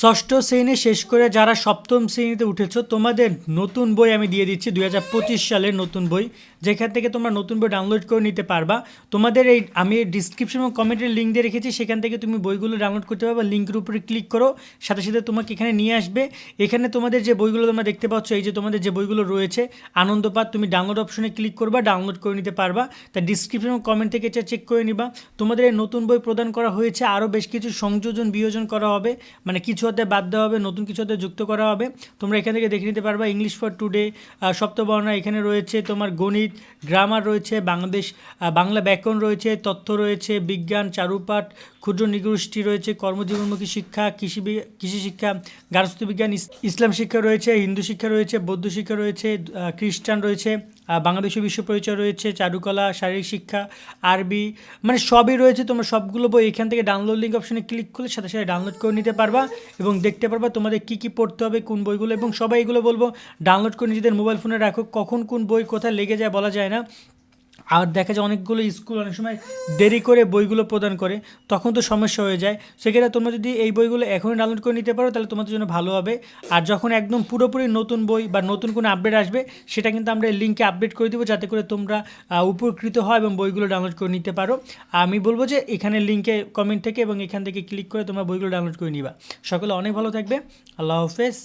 ষষ্ঠ শ্রেণি শেষ করে যারা সপ্তম শ্রেণীতে উঠেছো, তোমাদের নতুন বই আমি দিয়ে দিচ্ছি, দুই হাজার পঁচিশ সালের নতুন বই। যেখান থেকে তোমরা নতুন বই ডাউনলোড করে নিতে পারবা। তোমাদের এই, আমি ডিসক্রিপশন এবং কমেন্টের লিঙ্ক দিয়ে রেখেছি, সেখান থেকে তুমি বইগুলো ডাউনলোড করতে পারবা লিঙ্কের উপরে ক্লিক করো, সাথে সাথে তোমাকে এখানে নিয়ে আসবে। এখানে তোমাদের যে বইগুলো তোমরা দেখতে পাচ্ছ, এই যে তোমাদের যে বইগুলো রয়েছে আনন্দপাত তুমি ডাউনলোড অপশনে ক্লিক করবা ডাউনলোড করে নিতে পারবা। তা ডিসক্রিপশন এবং কমেন্ট থেকে এটা চেক করে নিবা। তোমাদের এই নতুন বই প্রদান করা হয়েছে আরও বেশ কিছু সংযোজন বিয়োজন করা হবে। মানে কিছু অধ্যায় বাদ দেওয়া হবে, নতুন কিছু অধ্যায় যুক্ত করা হবে। তোমরা এখান থেকে দেখে নিতে পারবা ইংলিশ ফর টুডে সপ্তবর্ণা এখানে রয়েছে, তোমার গণিত গ্রামার রয়েছে, বাংলাদেশ বাংলা ব্যাকরণ রয়েছে, তথ্য রয়েছে, বিজ্ঞান, চারুপাঠ, ক্ষুদ্র নিগোষ্ঠী রয়েছে, কর্মজীবনমুখী শিক্ষা, কৃষি কৃষি শিক্ষা, গার্হস্থ্য বিজ্ঞান ইসলাম শিক্ষা রয়েছে, হিন্দু শিক্ষা রয়েছে, বৌদ্ধ শিক্ষা রয়েছে খ্রিস্টান রয়েছে। আহ, বাংলাদেশের বিশ্ব পরিচয় রয়েছে চারুকলা শারীরিক শিক্ষা আরবি মানে সবই রয়েছে। তোমরা সবগুলো বই এখান থেকে ডাউনলোড লিঙ্ক অপশানে ক্লিক করলে সাথে সাথে ডাউনলোড করে নিতে পারবা এবং দেখতে পারবা তোমাদের কী কী পড়তে হবে কোন বইগুলো। এবং সবাই এগুলো বলব ডাউনলোড করে নিজেদের মোবাইল ফোনে রাখো কখন কোন বই কোথায় লেগে যায় বলা যায় না। আর দেখা যায় অনেকগুলো স্কুল অনেক সময় দেরি করে বইগুলো প্রদান করে, তখন তো সমস্যা হয়ে যায়। সেক্ষেত্রে তোমরা যদি এই বইগুলো এখনই ডাউনলোড করে নিতে পারো, তাহলে তোমাদের জন্য ভালো হবে। আর যখন একদম পুরোপুরি নতুন বই বা নতুন কোনো আপডেট আসবে, সেটা কিন্তু আমরা লিঙ্কে আপডেট করে দেবো, যাতে করে তোমরা উপকৃত হয় এবং বইগুলো ডাউনলোড করে নিতে পারো। আমি বলব যে এখানে লিঙ্কে কমেন্ট থেকে এবং এখান থেকে ক্লিক করে তোমরা বইগুলো ডাউনলোড করে নিবা। সকলে অনেক ভালো থাকবে। আল্লাহ হাফেজ।